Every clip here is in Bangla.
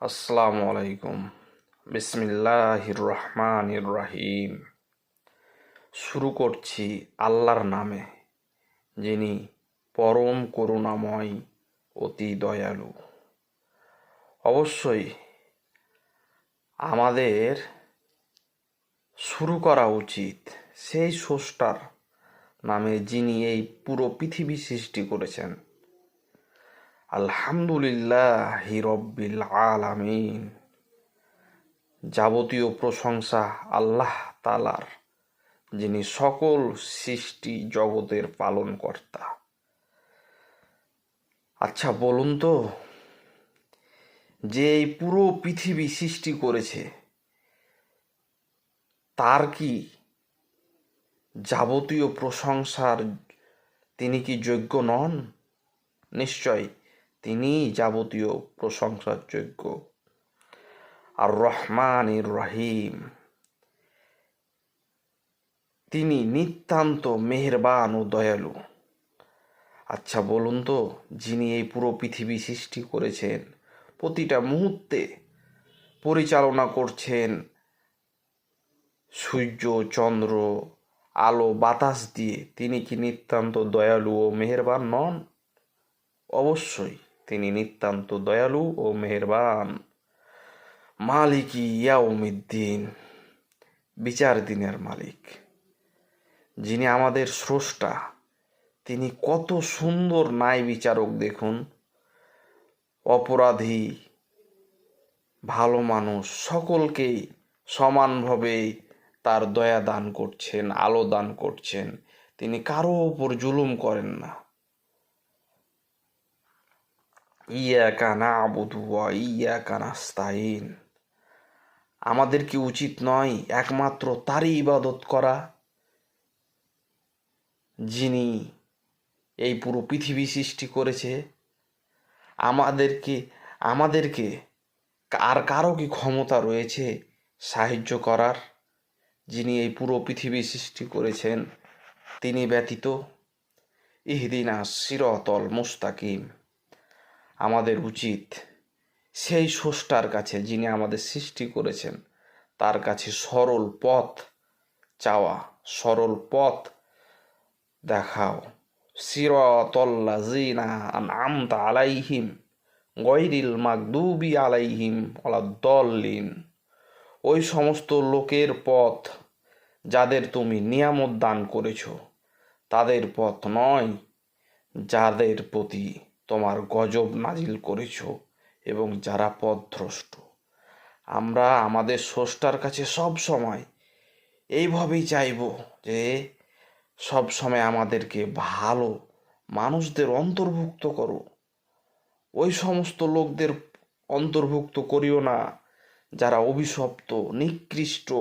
আসসালামু আলাইকুম। বিসমিল্লাহির রহমানির রহিম। শুরু করছি আল্লাহর নামে, যিনি পরম করুণাময়, অতি দয়ালু। অবশ্যই আমাদের শুরু করা উচিত সেই স্রষ্টার নামে যিনি এই পুরো পৃথিবী সৃষ্টি করেছেন। আলহামদুলিল্লাহ রব্বিল আলামিন। যাবতীয় প্রশংসা আল্লাহ তালার যিনি সকল সৃষ্টি জগতের পালনকর্তা। আচ্ছা বলুন তো, যে এই পুরো পৃথিবী সৃষ্টি করেছে, তার কি যাবতীয় প্রশংসার তিনি কি যোগ্য নন? নিশ্চয় তিনি যাবতীয় প্রশংসার যোগ্য আর রহমান রহিম তিনি নিতান্ত মেহেরবান ও দয়ালু। আচ্ছা বলুন তো, যিনি এই পুরো পৃথিবী সৃষ্টি করেছেন, প্রতিটা মুহূর্তে পরিচালনা করছেন, সূর্য, চন্দ্র, আলো, বাতাস দিয়ে তিনি কি নিতান্ত দয়ালু ও মেহেরবান নন? অবশ্যই। তিনি নিতান্ত দয়ালু ও মেহেরবান। মালিকি ইয়াউমিদ্দিন, বিচার দিনের মালিক। যিনি আমাদের স্রষ্টা, তিনি কত সুন্দর ন্যায় বিচারক দেখুন। অপরাধী, ভালো মানুষ, সকলকেই সমানভাবে তার দয়া দান করছেন, আলো দান করছেন। তিনি কারও ওপর জুলুম করেন না। ইয়াকা না আবুদুয়া ইয়াকা নাস্তাইন আমাদের কি উচিত নয় একমাত্র তারই ইবাদত করা, যিনি এই পুরো পৃথিবী সৃষ্টি করেছে? আমাদেরকে আমাদেরকে আর কারও কি ক্ষমতা রয়েছে সাহায্য করার, যিনি এই পুরো পৃথিবী সৃষ্টি করেছেন? তিনি ব্যতীত ইহদিনা সিরতল মুস্তাকিম। আমাদের উচিত সেই স্রষ্টার কাছে যিনি আমাদের সৃষ্টি করেছেন, তার কাছে সরল পথ চাওয়া, সরল পথ দেখাও। সিরতল্লা জিনা আমতা আলাইহিম গৈরিল মাকদুবি আলাইহিম দলিন ওই সমস্ত লোকের পথ যাদের তুমি নিয়ামত দান করেছ, তাদের পথ নয়, যাদের প্রতি তোমার গজব নাজিল করেছ এবং যারা পথভ্রষ্ট। আমরা আমাদের স্রষ্টার কাছে সব সময় এইভাবেই চাইব যে সব সময় আমাদেরকে ভালো মানুষদের অন্তর্ভুক্ত করো। ওই সমস্ত লোকদের অন্তর্ভুক্ত করিও না যারা অভিশপ্ত, নিকৃষ্ট,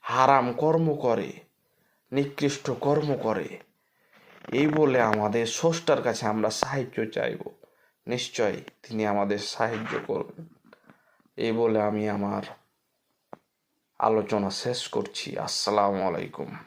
হারাম কর্ম করে, নিকৃষ্ট কর্ম করে। এই বলে আমাদের স্রষ্টার কাছে আমরা সাহায্য চাইব। নিশ্চয় তিনি আমাদের সাহায্য করবেন। এই বলে আমি আমার আলোচনা শেষ করছি। আসসালামু আলাইকুম।